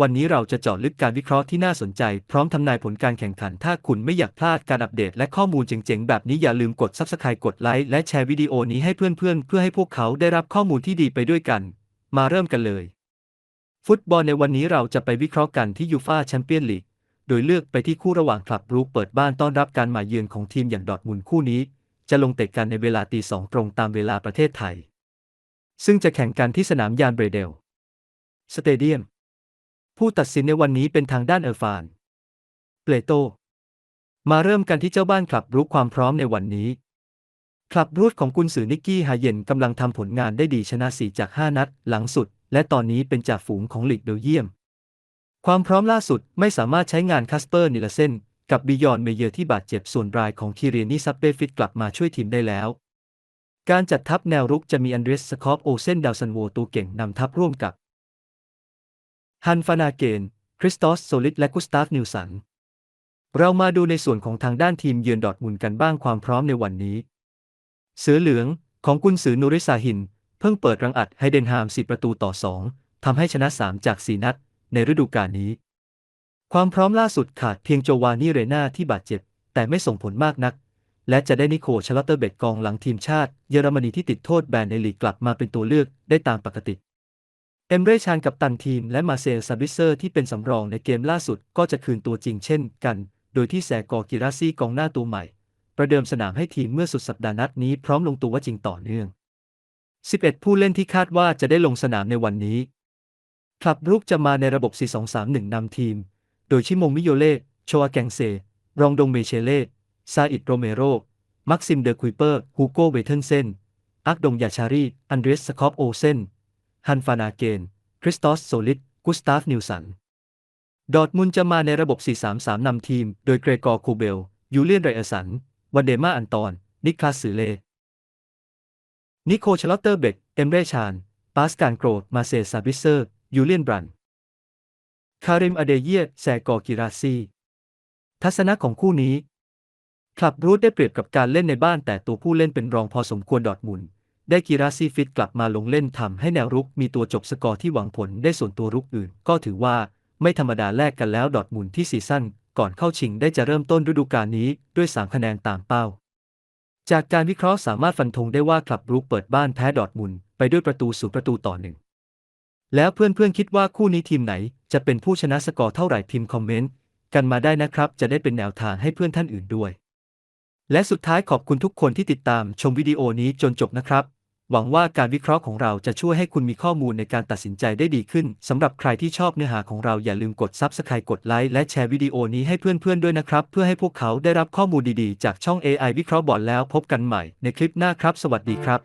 วันนี้เราจะเจาะลึกการวิเคราะห์ที่น่าสนใจ พร้อมทำนายผลการแข่งขัน ถ้าคุณไม่อยากพลาดการอัปเดตและข้อมูลเจ๋งๆ แบบนี้อย่าลืมกด Subscribe กดไลค์และแชร์วิดีโอนี้ให้เพื่อนๆ เพื่อให้พวกเขาได้รับข้อมูลที่ดีไปด้วยกัน มาเริ่มกันเลย ฟุตบอลในวันนี้เราจะไปวิเคราะห์กันที่ยูฟาแชมเปี้ยนลีกโดยเลือกไปที่คู่ระหว่างคลับรูกเปิดบ้านต้อนรับการมาเยือนของทีมอย่างดอทมุนคู่นี้ จะลงเตะกันในเวลาตีสองตรงตามเวลาประเทศไทย ซึ่งจะแข่งกันที่สนามยานเบรเดลสเตเดียม ผู้ตัดสินในวันนี้เป็นทางด้านเออร์ฟาน เปลโต มาเริ่มกันที่เจ้าบ้านคลับรูกความพร้อมในวันนี้ คลับรูทของกุนซือนิกกี้ฮาเยนกำลังทำผลงานได้ดีชนะ 4 จาก 5 นัด หลังสุด และตอนนี้เป็นจ่าฝูงของลีกเบลเยียม ความพร้อมล่าสุดไม่สามารถใช้งานคัสเปอร์นิลเซนกับบิยอนเมเยอร์ที่บาดเจ็บส่วนรายของคีเรียนี่ซับเปฟิตกลับมาช่วยทีมได้แล้วการจัดทัพแนวรุกจะมีอันเดรสสคอปโอเซนดาวซันโวตัวเก่งนำทัพร่วมกับ ฮันฟานาเกน คริสตอสโซลิดและกุสตาฟนิวสัน เรามาดูในส่วนของทางด้านทีมเยือนดอทมุนกันบ้างความพร้อมในวันนี้ เสือเหลืองของกุนซือนูริซาหิน เพิ่งเปิดรังอัดให้เดนฮาม4ประตูต่อ 2 ทำให้ชนะ 3 จาก 4 นัด ในฤดูกาลนี้ ความพร้อมล่าสุดขาดเพียงโจวานีเรนาที่บาดเจ็บ แต่ไม่ส่งผลมากนัก และจะได้นิโคชลัตเตอร์เบตกองหลังทีมชาติ เยอรมนีที่ติดโทษแบนในลีกกลับมาเป็นตัวเลือกได้ตามปกติ เอมเรชานกับตันทีมและมาเซลซาบิเซอร์ที่เป็นสำรองในเกมล่าสุดก็จะคืนตัวจริงเช่นกัน โดยที่แซกอร์กิราซี่กองหน้าตัวใหม่ ประเดิมสนามให้ทีมเมื่อสุดสัปดาห์นัดนี้พร้อมลงตัวว่าจริงต่อเนื่อง 11 ผู้เล่นที่คาดว่าจะได้ลงสนามในวันนี้คลับรุกจะมาในระบบ 4-2-3-1 นำทีม โดยชิโมมิโยเล่โชอาแกงเซ รองดงเมเชเล่ซาอิดโรเมโร มักซิมเดอคุยเปอร์ ฮูโกเวเทนเซน อักดงยาชารี อันเดรสสคอปโอเซน ฮันฟานาเกน คริสตอสโซลิดกุสตาฟนิวสัน ดอทมุนจะมาในระบบ 4-3-3 นำทีม โดยเกรกอร์คูเบล ยูเลียนไรเอร์สัน วันเดมาอันตอน นิคลาสสือเล นิโคชลอตเตอร์เบก เอมเรชาน ปาสการโกรด มาเซซาบิเซอร์ ยูเลียนบรัน คาริมอเดเยียแซกอร์กิราซี ทัศนะของคู่นี้คลับรูทได้เปรียบกับการเล่นในบ้านแต่ตัวผู้เล่นเป็นรองพอสมควรดอทมุน ได้กิราซีฟิตกลับมาลงเล่นทำให้แนวรุกมีตัวจบสกอร์ที่หวังผลได้ส่วนตัวรุกอื่น ก็ถือว่าไม่ธรรมดาแลกกันแล้วดอทมุนที่ซีซั่นก่อนเข้าชิงได้จะเริ่มต้นฤดูกาลนี้ด้วย 3 คะแนนตามเป้า จากการวิเคราะห์สามารถฟันธงได้ว่าคลับรุกเปิดบ้านแพ้ดอทมุนไปด้วยประตูสู่ประตูต่อหนึ่งแล้วเพื่อนๆคิดว่าคู่นี้ทีมไหน จะเป็นผู้ชนะสกอร์เท่าไหร่พิมพ์คอมเมนต์กันมาได้นะครับ จะได้เป็นแนวทางให้เพื่อนท่านอื่นด้วย และสุดท้ายขอบคุณทุกคนที่ติดตามชมวิดีโอนี้จนจบนะครับ หวังว่าการวิเคราะห์ของเราจะช่วยให้คุณมีข้อมูลในการตัดสินใจได้ดีขึ้น สำหรับใครที่ชอบเนื้อหาของเราอย่าลืมกดซับสไครต์กดไลค์และแชร์วิดีโอนี้ให้เพื่อนๆด้วยนะครับ เพื่อให้พวกเขาได้รับข้อมูลดีๆ จากช่อง AI วิเคราะห์บอร์ดแล้วพบกันใหม่ในคลิปหน้าครับ สวัสดีครับ